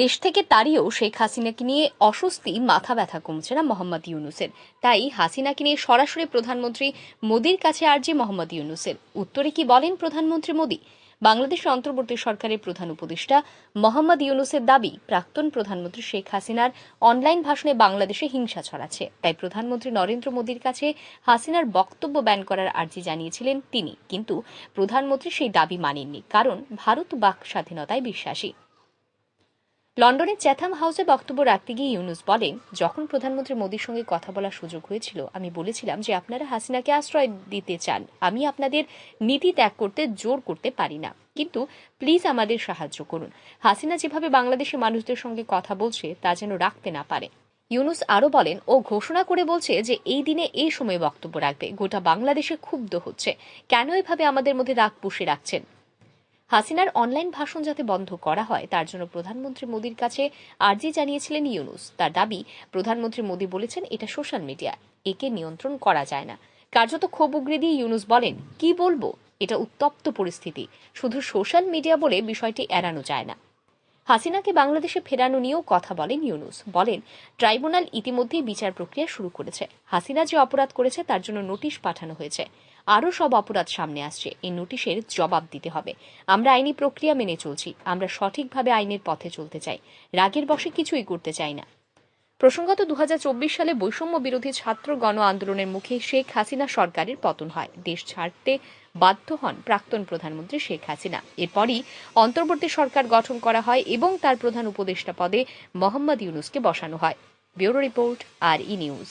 দেশ থেকে তাড়িয়েও শেখ হাসিনাকে নিয়ে অস্বস্তি, মাথা ব্যথা কমছে না মোহাম্মদ ইউনুসের। তাই হাসিনাকে নিয়ে সরাসরি প্রধানমন্ত্রী মোদীর কাছে আর্জি মোহাম্মদ ইউনুসের। উত্তরে কি বলেন প্রধানমন্ত্রী মোদী? বাংলাদেশের অন্তর্বর্তী সরকারের প্রধান উপদেষ্টা মোহাম্মদ ইউনুসের দাবি, প্রাক্তন প্রধানমন্ত্রী শেখ হাসিনার অনলাইন ভাষণে বাংলাদেশে হিংসা ছড়াচ্ছে। তাই প্রধানমন্ত্রী নরেন্দ্র মোদীর কাছে হাসিনার বক্তব্য ব্যান করার আর্জি জানিয়েছিলেন তিনি। কিন্তু প্রধানমন্ত্রী সেই দাবি মানেননি, কারণ ভারত বাক স্বাধীনতায় বিশ্বাসী। লন্ডনের চ্যাথাম হাউসে বক্তব্য রাখতে গিয়ে ইউনুস বলেন যখন প্রধানমন্ত্রী মোদীর সঙ্গে কথা বলার সুযোগ হয়েছিল, আমি বলেছিলাম যে আপনারা হাসিনাকে আশ্রয় দিতে চান। আমি আপনাদের নীতি ত্যাগ করতে জোর করতে পারি না। কিন্তু প্লিজ আমাদের সাহায্য করুন। হাসিনা যেভাবে বাংলাদেশের মানুষদের সঙ্গে কথা বলছে, তা যেন রাখতে না পারে। ইউনুস আরও বলেন, ও ঘোষণা করে বলছে যে এই দিনে এই সময় বক্তব্য রাখবে। গোটা বাংলাদেশে ক্ষুব্ধ হচ্ছে। কেন এভাবে আমাদের মধ্যে রাগ পুষে রাখছেন? হাসিনার অনলাইন ভাষণ যাতে বন্ধ করা হয়, তার জন্য প্রধানমন্ত্রী মোদীর কাছে আর্জি জানিয়েছিলেন ইউনুস। তার দাবি, প্রধানমন্ত্রী মোদী বলেছেন এটা সোশ্যাল মিডিয়া একে নিয়ন্ত্রণ করা যায় না। কার্যত ক্ষোভ উগড়ে দিয়ে ইউনুস বলেন, কি বলব? এটা উত্তপ্ত পরিস্থিতি। শুধু সোশ্যাল মিডিয়া বলে বিষয়টি এড়ানো যায় না। হাসিনাকে বাংলাদেশে ফেরানো নিয়েও কথা বলেন ইউনুস। বলেন, ট্রাইব্যুনাল ইতিমধ্যে বিচার প্রক্রিয়া শুরু করেছে। হাসিনা যে অপরাধ করেছে, তার জন্য নোটিশ পাঠানো হয়েছে। আরও সব অপরাধ সামনে আসছে। এই নোটিশের জবাব দিতে হবে। আমরা আইনি প্রক্রিয়া মেনে চলছি। আমরা সঠিকভাবে আইনের পথে চলতে চাই। রাগের বসে কিছুই করতে চাই না। প্রসঙ্গত দু হাজার চব্বিশ সালে বৈষম্য বিরোধী ছাত্র গণ আন্দোলনের মুখে শেখ হাসিনা সরকারের পতন হয়। দেশ ছাড়তে বাধ্য হন প্রাক্তন প্রধানমন্ত্রী শেখ হাসিনা। এরপরই অন্তর্বর্তী সরকার গঠন করা হয় এবং তার প্রধান উপদেষ্টা পদে মোহাম্মদ ইউনুসকে বসানো হয়। Bureau report R E news.